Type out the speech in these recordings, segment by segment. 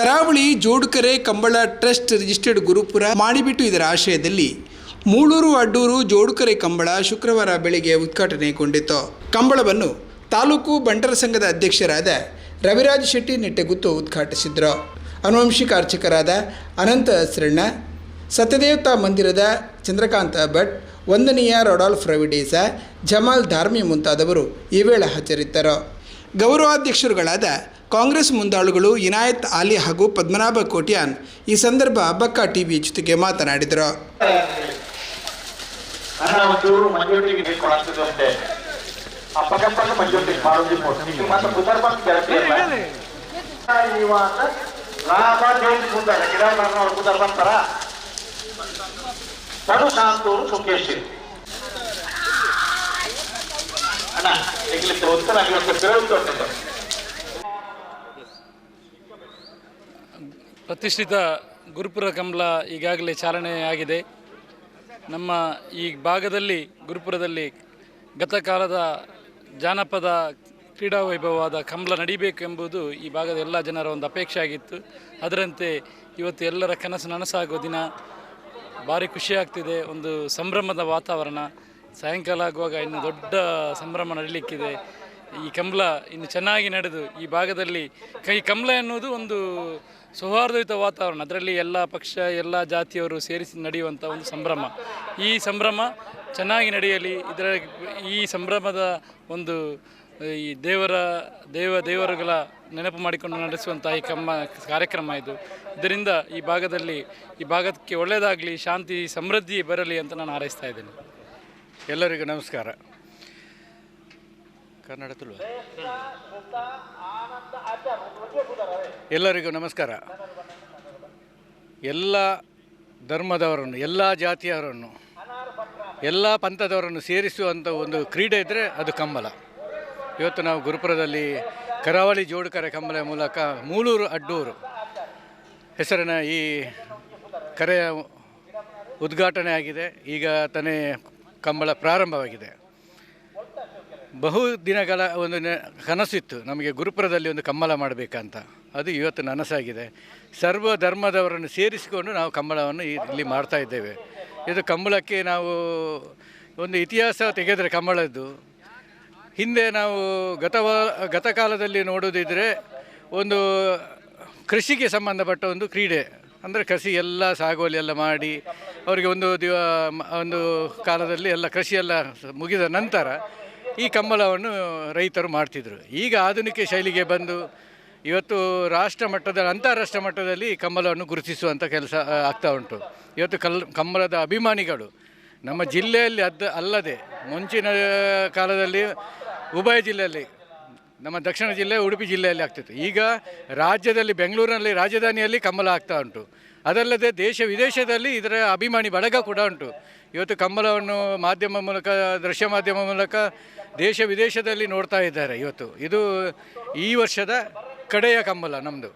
ಕರಾವಳಿ Jodukare Kambala trust registered Gurupura ಮಾಡಿಬಿಟ್ಟು ಇದರ ಆಶಯದಲ್ಲಿ ಮೂಳೂರು ಅಡ್ಡೂರು ಜೋಡುಕರೆ ಕಂಬಳ ಶುಕ್ರವಾರ ಬೆಳಿಗ್ಗೆ ಉದ್ಘಾಟನೆಗೊಂಡಿತು. ಕಂಬಳವನ್ನು ತಾಲೂಕು ಬಂಟರ ಸಂಘದ ಅಧ್ಯಕ್ಷರಾದ ರವಿರಾಜ್ ಶೆಟ್ಟಿ ನೆಟ್ಟೆಗುತ್ತು ಉದ್ಘಾಟಿಸಿದರು. ಅನುವಂಶಿಕ ಅರ್ಚಕರಾದ ಅನಂತ ಹಸ್ರಣ್ಣ ಸತ್ಯದೇವತಾ ಮಂದಿರದ ಚಂದ್ರಕಾಂತ ಭಟ್, ವಂದನೀಯ ರೊಡಾಲ್ಫ್ ರವಿಡೇಸ, ಜಮಾಲ್ ಧಾರ್ಮಿ ಮುಂತಾದವರು ಈ ವೇಳೆ ಹಾಜರಿದ್ದರು. ಗೌರವಾಧ್ಯಕ್ಷರುಗಳಾದ ಕಾಂಗ್ರೆಸ್ ಮುಂದಾಳುಗಳು ಇನಾಯತ್ ಆಲಿ ಹಾಗೂ ಪದ್ಮನಾಭ ಕೋಟ್ಯಾನ್ ಈ ಸಂದರ್ಭ ಬಕ್ಕ ಟಿವಿ ಜೊತೆಗೆ ಮಾತನಾಡಿದರು. ಅಣ್ಣ ಪ್ರತಿಷ್ಠಿತ ಗುರುಪುರ ಕಮಲ ಈಗಾಗಲೇ ಚಾಲನೆ ಆಗಿದೆ ನಮ್ಮ ಈ ಭಾಗದಲ್ಲಿ, ಗುರುಪುರದಲ್ಲಿ ಗತಕಾಲದ ಜಾನಪದ ಕ್ರೀಡಾ ವೈಭವವಾದ ಕಂಬಳ ನಡಿಬೇಕೆಂಬುದು ಈ ಭಾಗದ ಎಲ್ಲ ಜನರ ಒಂದು ಅಪೇಕ್ಷೆ ಆಗಿತ್ತು ಅದರಂತೆ ಇವತ್ತು ಎಲ್ಲರ ಕನಸು ನನಸಾಗುವ ದಿನ. ಭಾರಿ ಖುಷಿಯಾಗ್ತಿದೆ ಒಂದು ಸಂಭ್ರಮದ ವಾತಾವರಣ. ಸಾಯಂಕಾಲ ಆಗುವಾಗ ಇನ್ನು ದೊಡ್ಡ ಸಂಭ್ರಮ ನಡೀಲಿಕ್ಕಿದೆ. ಈ ಕಮಲ ಇನ್ನು ಚೆನ್ನಾಗಿ ನಡೆದು ಈ ಭಾಗದಲ್ಲಿ, ಕೈ ಕಮಲ ಎನ್ನುವುದು ಒಂದು ಸೌಹಾರ್ದಯುತ ವಾತಾವರಣ, ಅದರಲ್ಲಿ ಎಲ್ಲ ಪಕ್ಷ, ಎಲ್ಲ ಜಾತಿಯವರು ಸೇರಿಸಿ ನಡೆಯುವಂಥ ಒಂದು ಸಂಭ್ರಮ. ಈ ಸಂಭ್ರಮ ಚೆನ್ನಾಗಿ ನಡೆಯಲಿ, ಇದರ ಈ ಸಂಭ್ರಮದ ಒಂದು, ಈ ದೇವರ, ದೇವ, ದೇವರುಗಳ ನೆನಪು ಮಾಡಿಕೊಂಡು ನಡೆಸುವಂಥ ಈ ಕಮ್ಮ, ಕಾರ್ಯಕ್ರಮ ಇದು. ಇದರಿಂದ ಈ ಭಾಗದಲ್ಲಿ, ಈ ಭಾಗಕ್ಕೆ ಒಳ್ಳೆಯದಾಗಲಿ, ಶಾಂತಿ, ಸಮೃದ್ಧಿ ಬರಲಿ ಅಂತ ನಾನು ಹಾರೈಸ್ತಾ ಇದ್ದೇನೆ. ಎಲ್ಲರಿಗೂ ನಮಸ್ಕಾರ. ಕನ್ನಡ ತುಳು ಎಲ್ಲರಿಗೂ ನಮಸ್ಕಾರ. ಎಲ್ಲ ಧರ್ಮದವರನ್ನು ಎಲ್ಲ ಜಾತಿಯವರನ್ನು ಎಲ್ಲ ಪಂಥದವರನ್ನು ಸೇರಿಸುವಂಥ ಒಂದು ಕ್ರೀಡೆ ಇದ್ದರೆ ಅದು ಕಂಬಳ ಇವತ್ತು ನಾವು ಗುರುಪುರದಲ್ಲಿ ಕರಾವಳಿ ಜೋಡುಕರೆ ಕಂಬಲ ಮೂಲಕ ಮೂಲೂರು ಅಡ್ಡೂರು ಹೆಸರಿನ ಈ ಕರೆಯ ಉದ್ಘಾಟನೆ ಆಗಿದೆ. ಈಗ ತಾನೇ ಕಂಬಳ ಪ್ರಾರಂಭವಾಗಿದೆ. ಬಹು ದಿನಗಳ ಒಂದು ಕನಸಿತ್ತು. ನಮಗೆ ಗುರುಪುರದಲ್ಲಿ ಒಂದು ಕಂಬಳ ಮಾಡಬೇಕಂತ. ಅದು ಇವತ್ತು ನನಸಾಗಿದೆ. ಸರ್ವ ಧರ್ಮದವರನ್ನು ಸೇರಿಸಿಕೊಂಡು ನಾವು ಕಂಬಳವನ್ನು ಇಲ್ಲಿ ಮಾಡ್ತಾ ಇದ್ದೇವೆ. ಇದು ಕಂಬಳಕ್ಕೆ ನಾವು ಒಂದು ಇತಿಹಾಸ ತೆಗೆದರೆ ಕಂಬಳದ್ದು ಹಿಂದೆ ನಾವು ಗತವ, ಗತಕಾಲದಲ್ಲಿ ನೋಡೋದಿದ್ರೆ ಒಂದು ಕೃಷಿಗೆ ಸಂಬಂಧಪಟ್ಟ ಒಂದು ಕ್ರೀಡೆ. ಅಂದರೆ ಕಸಿ ಎಲ್ಲ ಸಾಗುವಳಿ ಎಲ್ಲ ಮಾಡಿ, ಅವರಿಗೆ ಒಂದು ದಿವ ಒಂದು ಕಾಲದಲ್ಲಿ ಎಲ್ಲ ಕೃಷಿ ಎಲ್ಲ ಮುಗಿದ ನಂತರ ಈ ಕಂಬಳವನ್ನು ರೈತರು ಮಾಡ್ತಿದ್ರು. ಈಗ ಆಧುನಿಕ ಶೈಲಿಗೆ ಬಂದು ಇವತ್ತು ರಾಷ್ಟ್ರ ಮಟ್ಟದ ಅಂತಾರಾಷ್ಟ್ರ ಮಟ್ಟದಲ್ಲಿ ಕಂಬಳವನ್ನು ಗುರುತಿಸುವಂಥ ಕೆಲಸ ಆಗ್ತಾ ಉಂಟು. ಇವತ್ತು ಕಲ್, ಕಂಬಳದ ಅಭಿಮಾನಿಗಳು ನಮ್ಮ ಜಿಲ್ಲೆಯಲ್ಲಿ ಅದ, ಅಲ್ಲದೆ ಮುಂಚಿನ ಕಾಲದಲ್ಲಿ ಉಭಯ ಜಿಲ್ಲೆಯಲ್ಲಿ, ನಮ್ಮ ದಕ್ಷಿಣ ಜಿಲ್ಲೆ, ಉಡುಪಿ ಜಿಲ್ಲೆಯಲ್ಲಿ ಆಗ್ತಿತ್ತು. ಈಗ ರಾಜ್ಯದಲ್ಲಿ, ಬೆಂಗಳೂರಿನಲ್ಲಿ, ರಾಜಧಾನಿಯಲ್ಲಿ ಕಂಬಳ ಆಗ್ತಾ ಉಂಟು. ಅದಲ್ಲದೆ ದೇಶ ವಿದೇಶದಲ್ಲಿ ಇದರ ಅಭಿಮಾನಿ ಬಳಗ ಕೂಡ ಉಂಟು. ಇವತ್ತು ಕಂಬಳವನ್ನು ಮಾಧ್ಯಮ ಮೂಲಕ, ದೃಶ್ಯ ಮಾಧ್ಯಮ ಮೂಲಕ ದೇಶ ವಿದೇಶದಲ್ಲಿ ನೋಡ್ತಾ ಇದ್ದಾರೆ ಇವತ್ತು. ಇದು ಈ ವರ್ಷದ ಕಡೆಯ ಕಂಬಳ ನಮ್ಮದು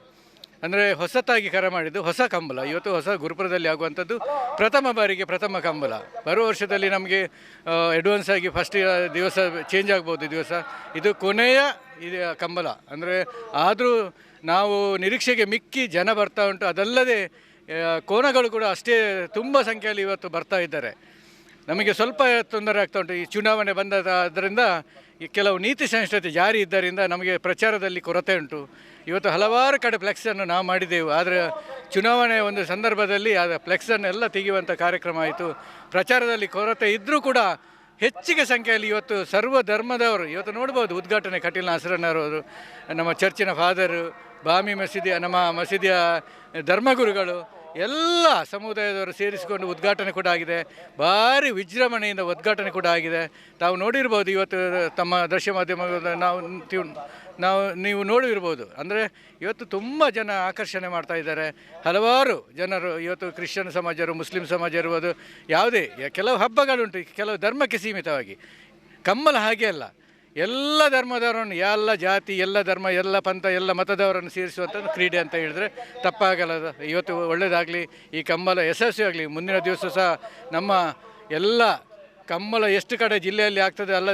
ಅಂದರೆ ಹೊಸತಾಗಿ ಕರೆ ಮಾಡಿದ್ದು ಹೊಸ ಕಂಬಳ. ಇವತ್ತು ಹೊಸ ಗುರುಪುರದಲ್ಲಿ ಆಗುವಂಥದ್ದು ಪ್ರಥಮ ಬಾರಿಗೆ ಪ್ರಥಮ ಕಂಬಳ. ಬರುವ ವರ್ಷದಲ್ಲಿ ನಮಗೆ ಅಡ್ವಾನ್ಸ್ ಆಗಿ ಫಸ್ಟ್ ದಿವಸ ಚೇಂಜ್ ಆಗ್ಬೋದು ದಿವಸ. ಇದು ಕೊನೆಯ ಇದು ಕಂಬಳ. ಅಂದರೆ ಆದರೂ ನಾವು ನಿರೀಕ್ಷೆಗೆ ಮಿಕ್ಕಿ ಜನ ಬರ್ತಾ ಉಂಟು. ಅದಲ್ಲದೆ ಕೋನಗಳು ಕೂಡ ಅಷ್ಟೇ ತುಂಬ ಸಂಖ್ಯೆಯಲ್ಲಿ ಇವತ್ತು ಬರ್ತಾ ಇದ್ದಾರೆ. ನಮಗೆ ಸ್ವಲ್ಪ ತೊಂದರೆ ಆಗ್ತಾ ಉಂಟು. ಈ ಚುನಾವಣೆ ಬಂದ ಅದರಿಂದ ಈ ಕೆಲವು ನೀತಿ ಸಂಹಿತೆ ಜಾರಿ ಇದ್ದರಿಂದ ನಮಗೆ ಪ್ರಚಾರದಲ್ಲಿ ಕೊರತೆ ಉಂಟು. ಇವತ್ತು ಹಲವಾರು ಕಡೆ ಫ್ಲೆಕ್ಸನ್ನು ನಾವು ಮಾಡಿದೆವು. ಆದರೆ ಚುನಾವಣೆಯ ಒಂದು ಸಂದರ್ಭದಲ್ಲಿ ಆ ಫ್ಲೆಕ್ಸನ್ನು ಎಲ್ಲ ತೆಗೆಯುವಂಥ ಕಾರ್ಯಕ್ರಮ ಆಯಿತು. ಪ್ರಚಾರದಲ್ಲಿ ಕೊರತೆ ಇದ್ದರೂ ಕೂಡ ಹೆಚ್ಚಿಗೆ ಸಂಖ್ಯೆಯಲ್ಲಿ ಇವತ್ತು ಸರ್ವ ಧರ್ಮದವರು ಇವತ್ತು ನೋಡ್ಬೋದು ಉದ್ಘಾಟನೆ ಕಟೀಲ್ ಹಸರಣ್ಣರವರು ನಮ್ಮ ಚರ್ಚಿನ ಫಾದರು ಬಾಮಿ ಮಸೀದಿ, ನಮ್ಮ ಮಸೀದಿಯ ಧರ್ಮಗುರುಗಳು ಎಲ್ಲ ಸಮುದಾಯದವರು ಸೇರಿಸಿಕೊಂಡು ಉದ್ಘಾಟನೆ ಕೂಡ ಆಗಿದೆ. ಭಾರಿ ವಿಜೃಂಭಣೆಯಿಂದ ಉದ್ಘಾಟನೆ ಕೂಡ ಆಗಿದೆ. ತಾವು ನೋಡಿರ್ಬೋದು ಇವತ್ತು ತಮ್ಮ ದೃಶ್ಯ ಮಾಧ್ಯಮದ ನಾವು ನಾವು ನೀವು ನೋಡಿರ್ಬೋದು. ಅಂದರೆ ಇವತ್ತು ತುಂಬ ಜನ ಆಕರ್ಷಣೆ ಮಾಡ್ತಾ ಇದ್ದಾರೆ. ಹಲವಾರು ಜನರು ಇವತ್ತು ಕ್ರಿಶ್ಚಿಯನ್ ಸಮಾಜರು, ಮುಸ್ಲಿಂ ಸಮಾಜ ಇರ್ಬೋದು. ಯಾವುದೇ, ಕೆಲವು ಹಬ್ಬಗಳುಂಟು ಕೆಲವು ಧರ್ಮಕ್ಕೆ ಸೀಮಿತವಾಗಿ. ಕಮ್ಮಲ ಹಾಗೆ ಅಲ್ಲ. ಎಲ್ಲ ಧರ್ಮದವರನ್ನು ಎಲ್ಲ ಜಾತಿ ಎಲ್ಲ ಧರ್ಮ ಎಲ್ಲ ಪಂಥ ಎಲ್ಲ ಮತದವರನ್ನು ಸೇರಿಸುವಂಥದ್ದು ಕ್ರೀಡೆ ಅಂತ ಹೇಳಿದ್ರೆ ತಪ್ಪಾಗಲ್ಲ ಇವತ್ತು ಒಳ್ಳೆಯದಾಗಲಿ ಈ ಕಂಬಲ ಯಶಸ್ವಿ ಆಗಲಿ. ಮುಂದಿನ ದಿವಸ ಸಹ ನಮ್ಮ ಎಲ್ಲ ಕಂಬಳ ಎಷ್ಟು ಕಡೆ ಜಿಲ್ಲೆಯಲ್ಲಿ ಆಗ್ತದೆ ಅಲ್ಲ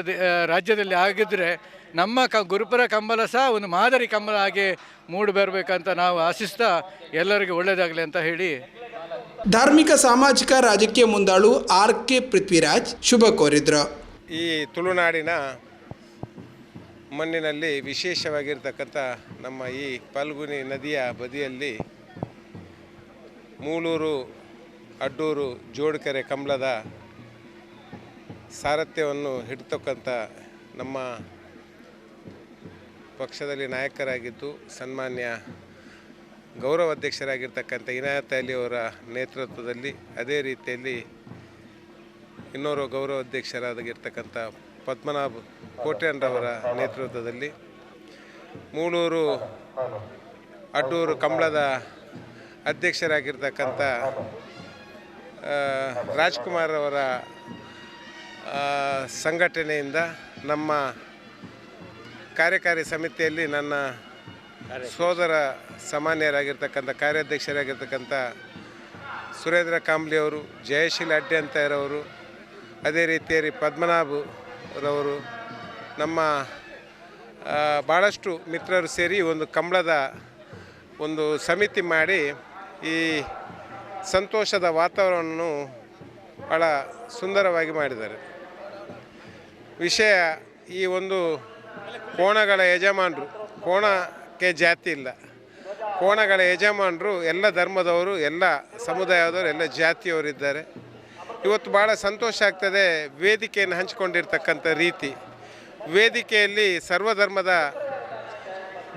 ರಾಜ್ಯದಲ್ಲಿ ಆಗಿದ್ದರೆ ನಮ್ಮ ಕ ಗುರುಪುರ ಕಂಬಲ ಸಹ ಒಂದು ಮಾದರಿ ಕಂಬಲ ಹಾಗೆ ಮೂಡಿ ಬರಬೇಕಂತ ನಾವು ಆಶಿಸ್ತಾ ಎಲ್ಲರಿಗೂ ಒಳ್ಳೆಯದಾಗಲಿ ಅಂತ ಹೇಳಿ. ಧಾರ್ಮಿಕ ಸಾಮಾಜಿಕ ರಾಜಕೀಯ ಮುಂದಾಳು ಆರ್ ಕೆ ಪೃಥ್ವಿರಾಜ್ ಶುಭ ಕೋರಿದ್ರು. ಈ ತುಳುನಾಡಿನ ಮಣ್ಣಿನಲ್ಲಿ ವಿಶೇಷವಾಗಿರ್ತಕ್ಕಂಥ ನಮ್ಮ ಈ ಫಲ್ಗುನಿ ನದಿಯ ಬದಿಯಲ್ಲಿ ಮೂಳೂರು, ಅಡ್ಡೂರು, ಜೋಡ್ಕೆರೆ ಕಮಲದ ಸಾರಥ್ಯವನ್ನು ಹಿಡ್ತಕ್ಕಂಥ ನಮ್ಮ ಪಕ್ಷದಲ್ಲಿ ನಾಯಕರಾಗಿದ್ದು ಸನ್ಮಾನ್ಯ ಗೌರವ ಅಧ್ಯಕ್ಷರಾಗಿರ್ತಕ್ಕಂಥ ಇನಾಯತ್ ಅಲಿ ಅವರ ನೇತೃತ್ವದಲ್ಲಿ ಅದೇ ರೀತಿಯಲ್ಲಿ ಇನ್ನೋರು ಗೌರವ ಅಧ್ಯಕ್ಷರಾಗಿರ್ತಕ್ಕಂಥ ಪದ್ಮನಾಭ್ ಕೋಟ್ಯಾನ್ರವರ ನೇತೃತ್ವದಲ್ಲಿ ಮೂಳೂರು ಅಡ್ಡೂರು ಕಂಬಳದ ಅಧ್ಯಕ್ಷರಾಗಿರ್ತಕ್ಕಂಥ ರಾಜ್ಕುಮಾರ್ ಅವರ ಸಂಘಟನೆಯಿಂದ ನಮ್ಮ ಕಾರ್ಯಕಾರಿ ಸಮಿತಿಯಲ್ಲಿ ನನ್ನ ಸೋದರ ಸಾಮಾನ್ಯರಾಗಿರ್ತಕ್ಕಂಥ, ಕಾರ್ಯಾಧ್ಯಕ್ಷರಾಗಿರ್ತಕ್ಕಂಥ ಸುರೇಂದ್ರ ಕಾಂಬ್ಲಿ ಅವರು, ಜಯಶೀಲ ಅಡ್ಡೆ ಅಂತ ಇರೋರು ಅದೇ ರೀತಿಯಲ್ಲಿ ಪದ್ಮನಾಭ್ ರವರು, ನಮ್ಮ ಭಾಳಷ್ಟು ಮಿತ್ರರು ಸೇರಿ ಒಂದು ಕಂಬಳದ ಒಂದು ಸಮಿತಿ ಮಾಡಿ ಈ ಸಂತೋಷದ ವಾತಾವರಣವನ್ನು ಭಾಳ ಸುಂದರವಾಗಿ ಮಾಡಿದ್ದಾರೆ. ವಿಷಯ ಈ ಒಂದು ಕೋಣಗಳ ಯಜಮಾನರು, ಕೋಣಕ್ಕೆ ಜಾತಿ ಇಲ್ಲ. ಕೋಣಗಳ ಯಜಮಾನರು ಎಲ್ಲ ಧರ್ಮದವರು, ಎಲ್ಲ ಸಮುದಾಯದವರು, ಎಲ್ಲ ಜಾತಿಯವರಿದ್ದಾರೆ. ಇವತ್ತು ಭಾಳ ಸಂತೋಷ ಆಗ್ತದೆ ವೇದಿಕೆಯನ್ನು ಹಂಚಿಕೊಂಡಿರ್ತಕ್ಕಂಥ ರೀತಿ. ವೇದಿಕೆಯಲ್ಲಿ ಸರ್ವಧರ್ಮದ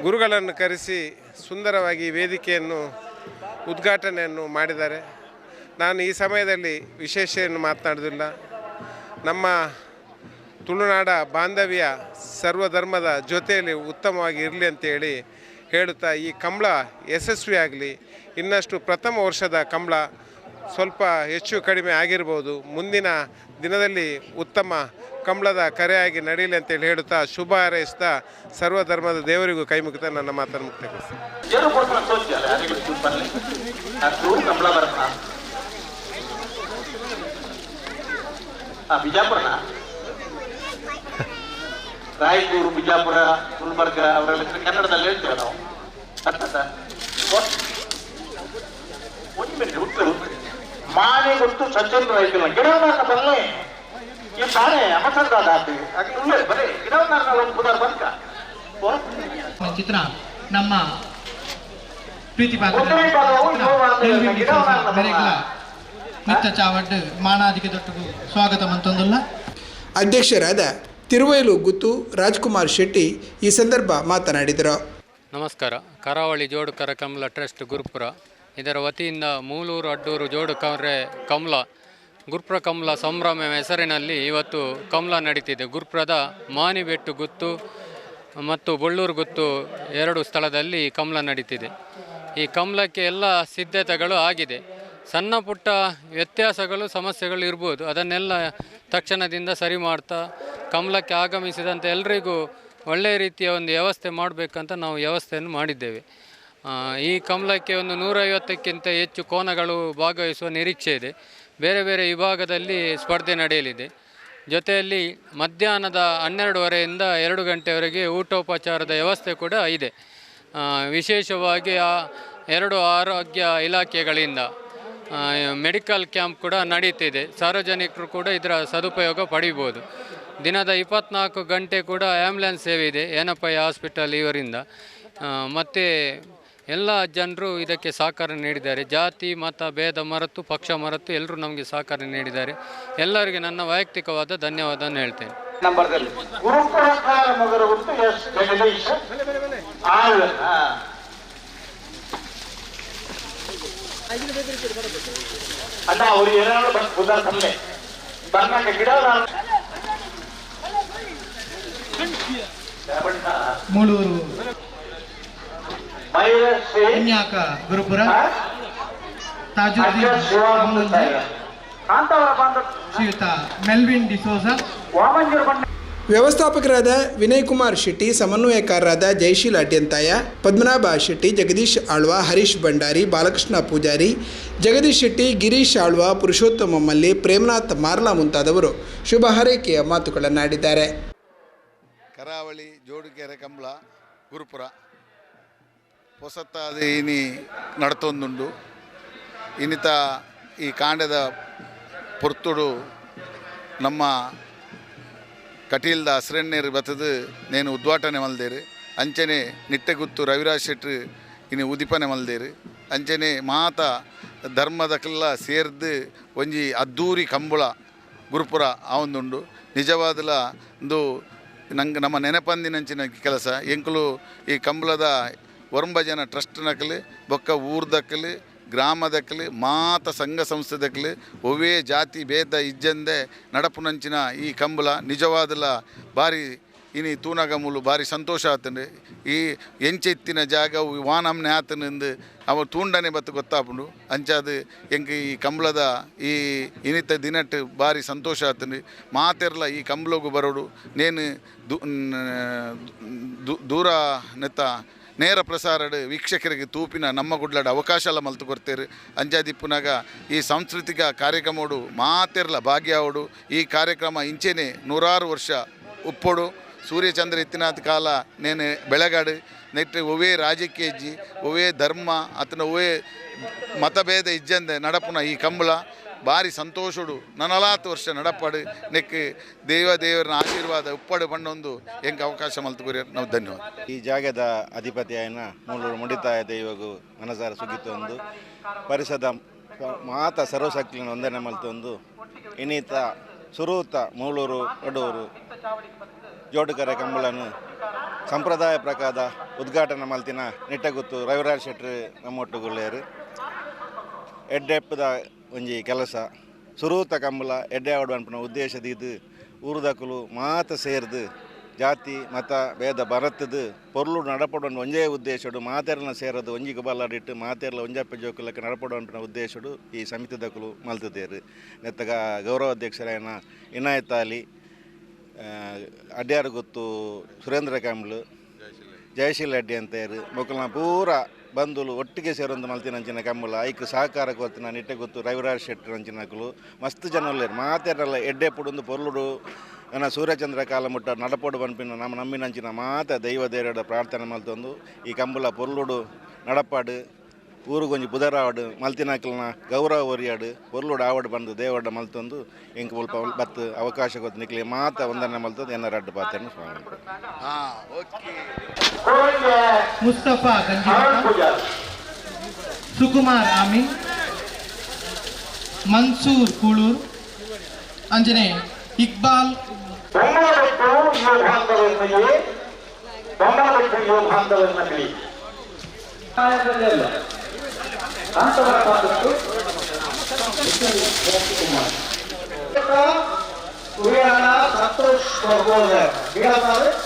ಗುರುಗಳನ್ನು ಕರೆಸಿ ಸುಂದರವಾಗಿ ವೇದಿಕೆಯನ್ನು, ಉದ್ಘಾಟನೆಯನ್ನು ಮಾಡಿದ್ದಾರೆ. ನಾನು ಈ ಸಮಯದಲ್ಲಿ ವಿಶೇಷ ಏನು ಮಾತನಾಡೋದಿಲ್ಲ ನಮ್ಮ ತುಳುನಾಡ ಬಾಂಧವ್ಯ ಸರ್ವಧರ್ಮದ ಜೊತೆಯಲ್ಲಿ ಉತ್ತಮವಾಗಿ ಇರಲಿ ಅಂತೇಳಿ ಹೇಳುತ್ತಾ, ಈ ಕಂಬಳ ಯಶಸ್ವಿಯಾಗಲಿ, ಇನ್ನಷ್ಟು ಪ್ರಥಮ ವರ್ಷದ ಕಂಬಳ ಸ್ವಲ್ಪ ಹೆಚ್ಚು ಕಡಿಮೆ ಆಗಿರ್ಬೋದು. ಮುಂದಿನ ದಿನದಲ್ಲಿ ಉತ್ತಮ ಕಂಬಳದ ಕರೆಯಾಗಿ ನಡೆಯಲಿ ಅಂತೇಳಿ ಹೇಳುತ್ತಾ ಶುಭ ಹಾರೈಸ್ತಾ ಸರ್ವಧರ್ಮದ ದೇವರಿಗೂ ಕೈ ನನ್ನ ಮಾತನ್ನು ಮುಕ್ತಗೊಳಿಸ್ತೀನಿ ರಾಯಚೂರು, ಬಿಜಾಪುರ, ಗುಲ್ಬರ್ಗ, ಅವರೆಲ್ಲ ಕನ್ನಡದಲ್ಲಿ ಹೇಳ್ತೇವೆ ನಾವು? ಒಂದು ಮಿನಿಟ್ ಉತ್ತರ ಮಾನೆ ಗೊತ್ತು ಸಜ್ಜನ ರೈತನ ಗಿಡವನ್ನ ಬರಲಿ ಈ ತಾನೇ ಅಮಸಂದಾದ ಉಳ್ಳೆ ಬರೀ ಗಿಡವನ್ನ ಒಂದು ಪುದಾರ್ ಬಂದ್ಕ? ಚಿತ್ರ ನಮ್ಮ ಪ್ರೀತಿ ಮಿತ್ತ ಭಾಗವು ಇನ್ನೊಂದು ಗಿಡವನ್ನ ಬೆರೆಗಳ ನಿತ್ಯ ಚಾವಡ್ ಮಾನಾದಿಗೆ ದೊಟ್ಟಗೂ ಸ್ವಾಗತ ಮಂತೊಂದುಲ್ಲ. ಅಧ್ಯಕ್ಷರಾದ ತಿರುವೈಲು ಗುತ್ತು ರಾಜ್ಕುಮಾರ್ ಶೆಟ್ಟಿ ಈ ಸಂದರ್ಭ ಮಾತನಾಡಿದರು. ನಮಸ್ಕಾರ. ಕರಾವಳಿ ಜೋಡು ಕರ ಕಮಲ ಟ್ರಸ್ಟ್ ಗುರುಪುರ. ಇದರ ವತಿಯಿಂದ ಮೂಲೂರು ಅಡ್ಡೂರು ಜೋಡು ಕವರೆ ಕಮಲ, ಗುರ್ಪ್ರ ಕಮಲ ಸಂಭ್ರಮ ಹೆಸರಿನಲ್ಲಿ ಇವತ್ತು ಕಮಲ ನಡೀತಿದೆ. ಗುರುಪ್ರದ ಮಾನಿಬೆಟ್ಟು ಗುತ್ತು ಮತ್ತು ಬೊಳ್ಳೂರು ಗುತ್ತು ಎರಡು ಸ್ಥಳದಲ್ಲಿ ಕಮಲ ನಡೀತಿದೆ. ಈ ಕಮಲಕ್ಕೆ ಎಲ್ಲ ಸಿದ್ಧತೆಗಳು ಆಗಿದೆ. ಸಣ್ಣ ಪುಟ್ಟ ವ್ಯತ್ಯಾಸಗಳು, ಸಮಸ್ಯೆಗಳು ಇರ್ಬೋದು. ಅದನ್ನೆಲ್ಲ ತಕ್ಷಣದಿಂದ ಸರಿ ಮಾಡ್ತಾ, ಕಮಲಕ್ಕೆ ಆಗಮಿಸಿದಂಥ ಎಲ್ರಿಗೂ ಒಳ್ಳೆಯ ರೀತಿಯ ಒಂದು ವ್ಯವಸ್ಥೆ ಮಾಡಬೇಕಂತ ನಾವು ವ್ಯವಸ್ಥೆಯನ್ನು ಮಾಡಿದ್ದೇವೆ. ಈ ಕಮಲಕ್ಕೆ ಒಂದು ನೂರೈವತ್ತಕ್ಕಿಂತ ಹೆಚ್ಚು ಕೋನಗಳು ಭಾಗವಹಿಸುವ ನಿರೀಕ್ಷೆ ಇದೆ. ಬೇರೆ ಬೇರೆ ವಿಭಾಗದಲ್ಲಿ ಸ್ಪರ್ಧೆ ನಡೆಯಲಿದೆ. ಜೊತೆಯಲ್ಲಿ ಮಧ್ಯಾಹ್ನದ ಹನ್ನೆರಡುವರೆಯಿಂದ ಎರಡು ಗಂಟೆವರೆಗೆ ಊಟೋಪಚಾರದ ವ್ಯವಸ್ಥೆ ಕೂಡ ಇದೆ. ವಿಶೇಷವಾಗಿ ಆ ಎರಡು ಆರೋಗ್ಯ ಇಲಾಖೆಗಳಿಂದ ಮೆಡಿಕಲ್ ಕ್ಯಾಂಪ್ ಕೂಡ ನಡೀತಿದೆ. ಸಾರ್ವಜನಿಕರು ಕೂಡ ಇದರ ಸದುಪಯೋಗ ಪಡಿಬೋದು. ದಿನದ ಇಪ್ಪತ್ನಾಲ್ಕು ಗಂಟೆ ಕೂಡ ಆ್ಯಂಬುಲೆನ್ಸ್ ಸೇವೆ ಇದೆ ಏನಪ್ಪ ಹಾಸ್ಪಿಟಲ್ ಇವರಿಂದ. ಮತ್ತು ಎಲ್ಲ ಜನರು ಇದಕ್ಕೆ ಸಹಕಾರ ನೀಡಿದ್ದಾರೆ. ಜಾತಿ ಮತ ಭೇದ ಮರತು ಪಕ್ಷ ಮರತು ಎಲ್ಲರೂ ನಮಗೆ ಸಹಕಾರ ನೀಡಿದ್ದಾರೆ. ಎಲ್ಲರಿಗೆ ನನ್ನ ವೈಯಕ್ತಿಕವಾದ ಧನ್ಯವಾದ ಹೇಳ್ತೇನೆ. ಮೂಳೂರು. ಕನ್ಯಾಕ ಗುರುಪುರ ತಾಜುದ್ದೀನ್ ಶ್ರೀಯುತ ಮೆಲ್ವಿನ್ ಡಿಸೋಜ ವ್ಯವಸ್ಥಾಪಕರಾದ ವಿನಯ್ ಕುಮಾರ್ ಶೆಟ್ಟಿ ಸಮನ್ವಯಕಾರರಾದ ಜಯಶೀಲ ಅಡ್ಯಂತಾಯ ಪದ್ಮನಾಭ ಶೆಟ್ಟಿ ಜಗದೀಶ್ ಆಳ್ವ ಹರೀಶ್ ಭಂಡಾರಿ ಬಾಲಕೃಷ್ಣ ಪೂಜಾರಿ ಜಗದೀಶ್ ಶೆಟ್ಟಿ ಗಿರೀಶ್ ಆಳ್ವ ಪುರುಷೋತ್ತಮ ಮಲ್ಲಿ ಪ್ರೇಮನಾಥ್ ಮಾರ್ಲಾ ಮುಂತಾದವರು ಶುಭ ಹಾರೈಕೆಯ ಮಾತುಗಳನ್ನಾಡಿದ್ದಾರೆ. ಕರಾವಳಿ ಜೋಡುಗೆರೆ ಕಂಬಳ ಗುರುಪುರ. ಹೊಸತ್ತಾದ ಇನಿ ನಡತೊಂದುಂಡು. ಇನಿತ ಈ ಕಾಂಡದ ಪೊರ್ತುಡು ನಮ್ಮ ಕಟೀಲ್ದ ಹಸ್ರೆಣ್ಣೀರು ಬತ್ತದು ನೇನು ಉದ್ಘಾಟನೆ ಮಲ್ದೇರು. ಅಂಚನೆ ನಿಟ್ಟೆಗುತ್ತು ರವಿರಾಜ್ ಶೆಟ್ರು ಇನ್ನು ಉದಿಪನೆ ಮಲ್ದೇರು. ಅಂಚನೆ ಮಾತ ಧರ್ಮದಕ್ಕೆಲ್ಲ ಸೇರ್ದು ಒಂಜಿ ಅದ್ದೂರಿ ಕಂಬಳ ಗುರುಪುರ ಆವೊಂದುಂಡು. ನಿಜವಾದಲ ಒಂದು ನಂಗೆ ನಮ್ಮ ನೆನಪಂದಿನಂಚಿನ ಕೆಲಸ. ಎಂಕುಲು ಈ ಕಂಬಳದ ಒರಂಬ ಜನ ಟ್ರಸ್ಟ್ ನಕಲು, ಬೊಕ್ಕ ಗ್ರಾಮ ದಕಲಿ ಮಾತ ಸಂಘ ಸಂಸ್ಥೆದಕ್ಕಲು ಒವೇ ಜಾತಿ ಭೇದ ಇಜ್ಜಂದೆ ನಡಪುನಂಚಿನ ಈ ಕಂಬಲ ನಿಜವಾದಲ ಬಾರಿ ಇನಿ ತೂನಗಮುಲು ಬಾರಿ ಸಂತೋಷ ಆತಂಡು. ಈ ಎಂಚೆತ್ತಿನ ಜಾಗ ವಾನಮ್ನೆ ಆತನೆಂದು ಅವ ತೂಂಡನೆ ಬತ್ತು ಗೊತ್ತಾಪುಂಡು. ಅಂಚಾದು ಎಂಕ ಈ ಕಂಬಳದ ಈ ಇನಿತ ದಿನಟ್ ಬಾರಿ ಸಂತೋಷ ಆತಂಡು. ಮಾತೆರ್ಲ ಈ ಕಂಬಳಗು ಬರೋಡು. ನೇನು ದೂರ ನೆತ್ತ ನೇರ ಪ್ರಸಾರಡ್ ವೀಕ್ಷಕರಿಗೆ ತೂಪಿನ ನಮ್ಮ ಗುಡ್ಲಡ ಅವಕಾಶ ಎಲ್ಲ ಮಲ್ತು ಕೊಡ್ತೇರಿ. ಅಂಜಾದಿಪ್ಪುನಾಗ ಈ ಸಾಂಸ್ಕೃತಿಕ ಕಾರ್ಯಕ್ರಮಡು ಮಾತೆರ್ಲ ಭಾಗ್ಯಾವಡು ಈ ಕಾರ್ಯಕ್ರಮ ಇಂಚೆನೆ ನೂರಾರು ವರ್ಷ ಉಪ್ಪೊಡು. ಸೂರ್ಯಚಂದ್ರ ಎತ್ತಿನಾಥ ಕಾಲ ನೇನೆ ಬೆಳಗಾಡು. ನೆಟ್ಟು ಒವೇ ರಾಜಕೀಯಜ್ಜಿ ಒವೇ ಧರ್ಮ ಅತನ ಒವೇ ಮತಭೇದ ಇಜ್ಜಂದೆ ನಡಪುನ ಈ ಕಂಬಳ. ಭಾರಿ ಸಂತೋಷಡು ನನಲಾತು ವರ್ಷ ನಡಪಾಡು ನೆಕ್ ದೇವ ದೇವರನ ಆಶೀರ್ವಾದ, ಉಪ್ಪಾಡು ಬಣ್ಣೊಂದು ಹೆಂಗ ಅವಕಾಶ ಮಲ್ತು ಕೊರಿಯರ್. ನಾವು ಧನ್ಯವಾದ. ಈ ಜಾಗದ ಅಧಿಪತಿ ಆಯ್ನ ಮೂಲೂರು ಮುಡಿತಾಯ ದೈವಗು ಮನಸಾರ ಸುಗಿತೊಂದು ಪರಿಸದ ಮಾತ ಸರ್ವಶಕ್ತಿಯನ್ನು ವಂದನೆ ಮಲ್ತೊಂದು ಇನ್ನಿತ ಸುರೂತ ಮೂಲೂರು ಒಡೂರು ಜೋಡುಕರೆ, ಕಂಬಳನು, ಸಂಪ್ರದಾಯ ಪ್ರಕಾರ ಉದ್ಘಾಟನೆ ಮಲ್ತಿನ ನಿಟ್ಟಗುತ್ತು ರವಿರಾಜ್ ಶೆಟ್ರು ನಮ್ಮೊಟ್ಟುಗುಳ್ಳೇರು ಎಡ್ಡೆಪ್ಪದ ಒಂಜಿ ಕೆಲಸ. ಸುರೂತ ಕಂಬಲ ಎಡ್ಡೆ ಆಡುವನ್ಪುನ ಉದ್ದೇಶದ ಇದು. ಊರುದಕ್ಕಲು ಮಾತ ಸೇರ್ದು. ಜಾತಿ, ಮತ, ಭೇದ ಬರತ್ತದು. ಪೊರ್ಲು ನಡಪಡೋಣ ಒಂಜೇ ಉದ್ದೇಶಡು. ಮಾತೆರ್ನ ಸೇರದು ಒಂಜಿಗೆ ಬಲ್ಲಾಡಿಟ್ಟು ಮಾತೆರ್ಲ ಒಂಜಪ್ಪ ಜೋಕುಲಕ್ಕೆ ನಡಪಡೋಣ ಉದ್ದೇಶಡು ಈ ಸಮಿತಿ ದಕ್ಕಲು ಮಲ್ತದೇರು. ನೆತ್ತಗ ಗೌರವಾಧ್ಯಕ್ಷರಾಯನ ಇನಾಯತ್ ಅಲಿ ಅಡ್ಯಾರು ಗೊತ್ತು ಸುರೇಂದ್ರ ಕಾಂಬ್ಳು, ಜಯಶೀಲ ಅಡ್ಡಿ ಅಂತ ಇರು ಮೊಕ್ಕಲ್ನ ಪೂರ ಬಂಧುಲು ಒಟ್ಟಿಗೆ ಸೇರೊಂದು ಮಲ್ತಿನ ಅಂಚಿನ ಕಮ್ಮಲ ಐಕ್ ಸಹಕಾರ ಕೊತ್ತಿನ ನಿಟ್ಟೆ ಗೊತ್ತು, ರವಿರಾಜ್ ಶೆಟ್ಟಿ ಅಂಚಿನಕುಲು ಮಸ್ತ್ ಜನ ಉಳ್ಳೇರು ಮಾತೆರಲ್ಲ ಎಡ್ಡೆ ಪುಡುಂದು ಪೊರ್ಲುಡು, ಏನ ಸೂರ್ಯಚಂದ್ರ ಕಾಲ ಮುಟ್ಟ, ನಡಪೋಡು ಬನ್ಪಿನ ನಮ್ಮ ನಂಬಿನಂಚಿನ ಮಾತ ದೈವ ದೇವರ ಪ್ರಾರ್ಥನೆ ಮಲ್ತೊಂದು ಈ ಕಂಬಲ ಪೊರ್ಲುಡು, ನಡಪಾಡು. ಊರುಗೊಂಜಿ ಆವಡ್ ಮಲ್ತಿನಾಕಲ್ನ ಗೌರವ ಒರಿಯಾಡು ಒರ್ಲೋಡ್ ಆವಡ್ ಬಂದು ದೇವಡ ಮಲ್ತೊಂದು ಎಂಕ್ ಮುಲ್ಪ ಬತ್ತು ಅವಕಾಶ ಗೊತ್ತು ನಿಕ್ಲಿ ಮಾತ ಒಂದನ್ನ ಮಲ್ತದ ಎನ್ನ ರಡ್ಡು ಪಾತ್ರೆಯನ್ನು ಸ್ವಾಮಿ. ಹಾಂ ಓಕೆ. ಕೋಳಿಗೆ ಮುಸ್ತಫಾ ಸುಕುಮಾರ್ ಆಮಿ. ಮನ್ಸೂರ್ ಕೂಳೂರ್. ಅಂಜನೆ ಇಕ್ಬಾಲ್. ಬೆಂಗಳೂರು ಯುವ ಬಾಂಧವರನ್ನಲ್ಲಿ ಬೆಂಗಳೂರು ಯುವ ಬಾಂಧವರನ್ನಲ್ಲಿ ಅಂತವರ ಪಾತ್ರದ್ದು ಉರಿಯಾಣ ಸಂತೋಷ್ ಬರ್ಬೋದ ಬೀಳಬಾರ್ದು ಮೂರು